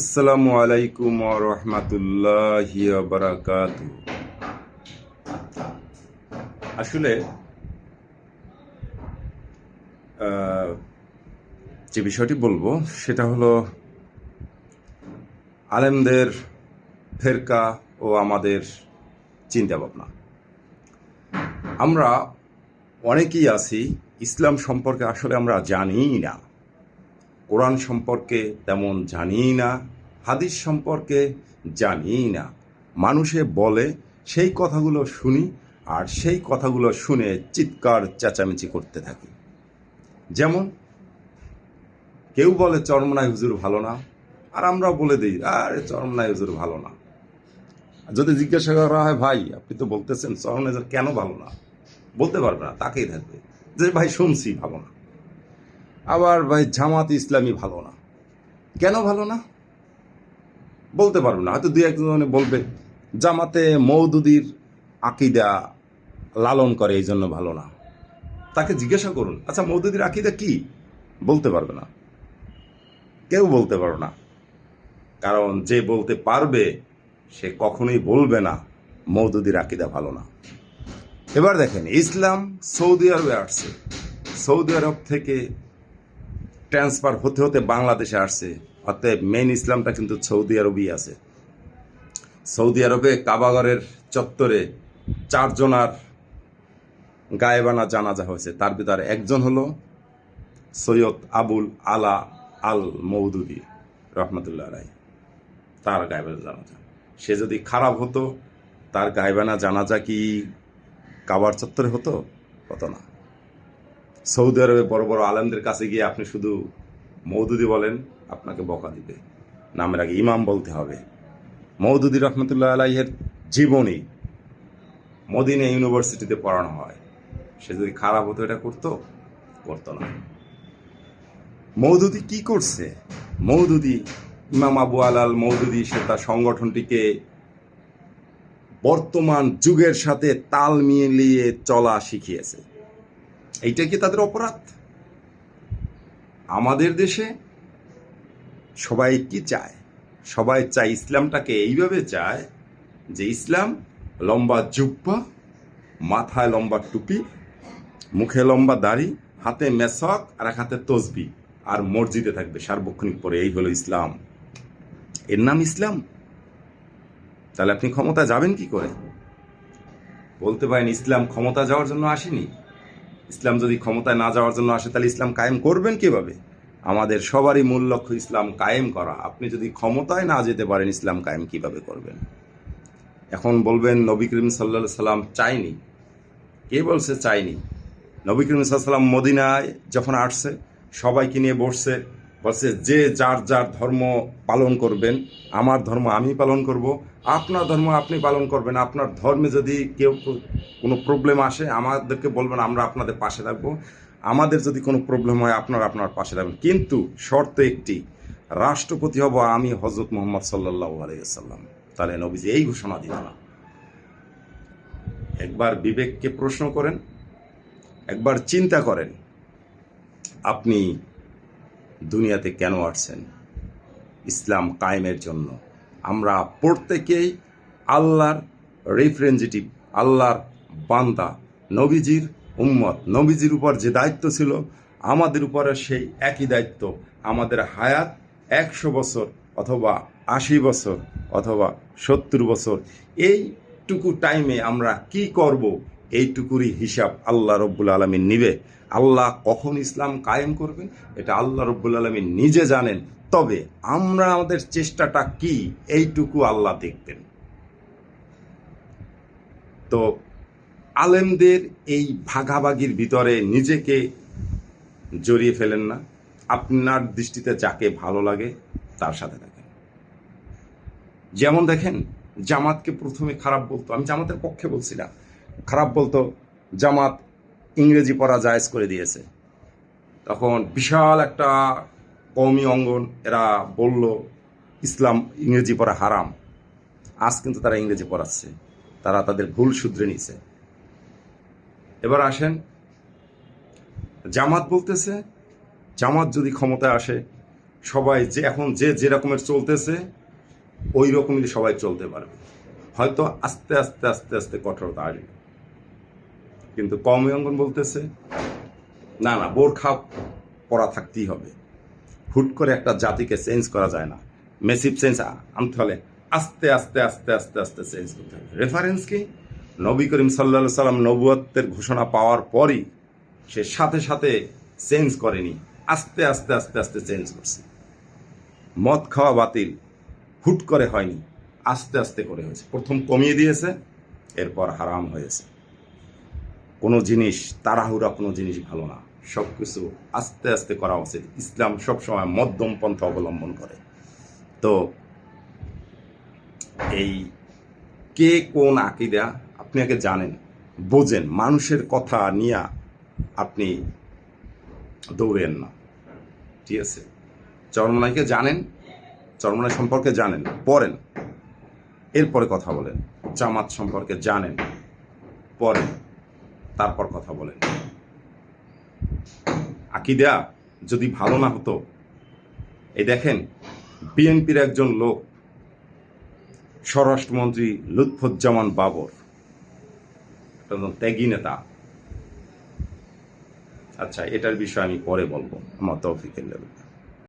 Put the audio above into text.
আসসালামু আলাইকুম রহমতুল্লাহি বারাকাত আসলে যে বিষয়টি বলব সেটা হলো, আলেমদের ফেরকা ও আমাদের চিন্তা ভাবনা আমরা অনেকেই আছি, ইসলাম সম্পর্কে আসলে আমরা জানিই না। কোরআন সম্পর্কে তেমন জানি না, হাদিস সম্পর্কে জানি না। মানুষে বলে, সেই কথাগুলো শুনি আর সেই কথাগুলো শুনে চিৎকার চেঁচামেচি করতে থাকি। যেমন, কেউ বলে চরমনাই হুজুর ভালো না। আর আমরাও বলে দিই, আরে চরমনাই হুজুর ভালো না। যদি জিজ্ঞাসা করা হয়, ভাই, আপনি তো বলতেছেন চরমনাই হুজুর কেন ভালো না? বলতে পারবে না, তাকেই থাকবে যে, ভাই, শুনছি ভালো না। আবার ভাই জামাত ইসলামী ভালো না। কেন ভালো না? বলতে পারব না। হয়তো দুই একজনে বলবে, জামাতে মৌদুদির আকিদা লালন করে, এই জন্য ভালো না। তাকে জিজ্ঞাসা করুন আচ্ছা মৌদুদির আকিদা কি? বলতে পারবে না। কেউ বলতে পারবে না। কারণ যে বলতে পারবে, সে কখনোই বলবে না মৌদুদির আকিদা ভালো না। এবার দেখেন, ইসলাম সৌদি আরবে আসছে। সৌদি আরব থেকে ট্রান্সফার হতে হতে বাংলাদেশে আসছে। অতএব মেন ইসলামটা কিন্তু সৌদি আরবই আছে। সৌদি আরবে কাবাগরের চত্বরে চারজনার গায়েবানা জানাজা হয়েছে। তার ভিতরে একজন হলো সৈয়দ আবুল আলা আল মৌদুদি রহমতুল্লাহ রায় তার গায়েবানা জানাজা। সে যদি খারাপ হতো, তার গায়েবানা জানাজা কি কাবার চত্বরে হতো? হতো না। সৌদি আরবে বড় বড় আলেমদের কাছে গিয়ে আপনি শুধু মৌদুদি বলেন, আপনাকে বকা দিবে। নামের আগে ইমাম বলতে হবে। মৌদুদি রহমতুল্লাহ আলাইহের জীবনী মদিনা ইউনিভার্সিটিতে পড়ানো হয়। সে যদি খারাপ হতো, এটা করতো? করতো না। মৌদুদি কি করছে? মৌদুদি ইমাম আবু আলাল মৌদুদি সে তার সংগঠনটিকে বর্তমান যুগের সাথে তাল মিলিয়ে চলা শিখিয়েছে। এইটা কি তাদের অপরাধ? আমাদের দেশে সবাই কি চায়? সবাই চায় ইসলামটাকে এইভাবে চায় যে ইসলাম লম্বা জুব্বা, মাথায় লম্বা টুপি, মুখে লম্বা দাড়ি, হাতে মেসক আর এক হাতে তসবি আর মসজিদে থাকবে সার্বক্ষণিক পরে। এই হলো ইসলাম। এর নাম ইসলাম? তাহলে আপনি ক্ষমতা যাবেন কি করে? বলতে পারেন ইসলাম ক্ষমতা যাওয়ার জন্য আসেনি? ইসলাম যদি ক্ষমতায় না যাওয়ার জন্য আসে, তাহলে ইসলাম কায়েম করবেন কীভাবে? আমাদের সবারই মূল লক্ষ্য ইসলাম কায়েম করা। আপনি যদি ক্ষমতায় না যেতে পারেন, ইসলাম কায়েম কীভাবে করবেন? এখন বলবেন, নবী করিম সাল্লা সাল্লাম চাইনি কে বলছে চাইনি নবী করিম সাল্লাম মদিনায় যখন আসছে, সবাইকে নিয়ে বসছে বলছে, যে যার যার ধর্ম পালন করবেন, আমার ধর্ম আমি পালন করব, আপনার ধর্ম আপনি পালন করবেন, আপনার ধর্মে যদি কেউ কোনো প্রবলেম আসে, আমাদেরকে বলবেন, আমরা আপনাদের পাশে থাকব। আমাদের যদি কোনো প্রবলেম হয়, আপনারা আপনার পাশে থাকবেন। কিন্তু শর্ত একটি, রাষ্ট্রপতি হব আমি হজরত মোহাম্মদ সাল্লাহ আলাইসাল্লাম তাহলে নবীজি এই ঘোষণা দিল না। একবার বিবেককে প্রশ্ন করেন, একবার চিন্তা করেন, আপনি দুনিয়াতে কেন আসছেন? ইসলাম কায়েমের জন্য। আমরা প্রত্যেকেই আল্লাহর রিপ্রেজেন্টেটিভ আল্লাহর বান্দা, নবীজির উম্মত। নবীজির উপর যে দায়িত্ব ছিল, আমাদের উপরে সেই একই দায়িত্ব। আমাদের হায়াত একশো বছর অথবা আশি বছর অথবা সত্তর বছর। এইটুকু টাইমে আমরা কি করব? এইটুকুরই হিসাব আল্লাহ রব্বুল আলমী নিবে। আল্লাহ কখন ইসলাম কায়েম করবেন? এটা আল্লাহ রব্বুল আলমী নিজে জানেন। তবে আমরা আমাদের চেষ্টাটা কি? এইটুকু আল্লাহ দেখতেন। তো আলেমদের এই ভাগাভাগির ভিতরে নিজেকে জড়িয়ে ফেলেন না। আপনার দৃষ্টিতে যাকে ভালো লাগে, তার সাথে থাকেন। যেমন দেখেন, জামাতকে প্রথমে খারাপ বলতো। আমি জামাতের পক্ষে বলছি না। খারাপ বলতো, জামাত ইংরেজি পড়া জায়েজ করে দিয়েছে। তখন বিশাল একটা কওমি অঙ্গন এরা বলল, ইসলাম ইংরেজি পড়া হারাম। আজ কিন্তু তারা ইংরেজি পড়াচ্ছে। তারা তাদের ভুল শুধরে নিছে এবার আসেন, জামাত বলতেছে, জামাত যদি ক্ষমতায় আসে, সবাই যে এখন যে যে রকমের চলতেছে, ওই রকমই সবাই চলতে পারবে। হয়তো আস্তে আস্তে আস্তে আস্তে কঠোরতা আসবে। কিন্তু কমই অঙ্গন বলতেছে, না না বোরখা পরা থাকতেই হবে। হুট করে একটা জাতিকে চেঞ্জ করা যায় না। মেসিভ চেঞ্জ আনতে হলে আস্তে আস্তে আস্তে আস্তে আস্তে চেঞ্জ করতে হবে। রেফারেন্স কি? নবী করিম সাল্লা সাল্লাম নবুয়ত্বের ঘোষণা পাওয়ার পরই সে সাথে সাথে চেঞ্জ করেনি। আস্তে আস্তে আস্তে আস্তে চেঞ্জ করছে। মদ খাওয়া বাতিল, হুট করে হয়নি। আস্তে আস্তে করে হয়েছে। প্রথম কমিয়ে দিয়েছে, এরপর হারাম হয়েছে। কোনো জিনিস, তাড়াহুড়া কোনো জিনিস ভালো না। সব কিছু আস্তে আস্তে করা উচিত। ইসলাম সবসময় মধ্যম পন্থা অবলম্বন করে। তো এই কে কোন আকিদা আপনি আগে জানেন, বোঝেন, মানুষের কথা নিয়ে আপনি দৌড়েন না। ঠিক আছে? চরমনাইকে জানেন, চরমনাই সম্পর্কে জানেন, পড়েন। এরপরে কথা বলেন। জামাত সম্পর্কে জানেন, পড়েন। তারপর কথা বলেন। আকিদা যদি ভালো না হতো, এই দেখেন, বিএনপির একজন লোক, স্বরাষ্ট্রমন্ত্রী লুৎফুজ্জামান বাবর। একজন ত্যাগী নেতা। আচ্ছা এটার বিষয়ে আমি পরে বলব। আমার তৌফিকের লেভেলে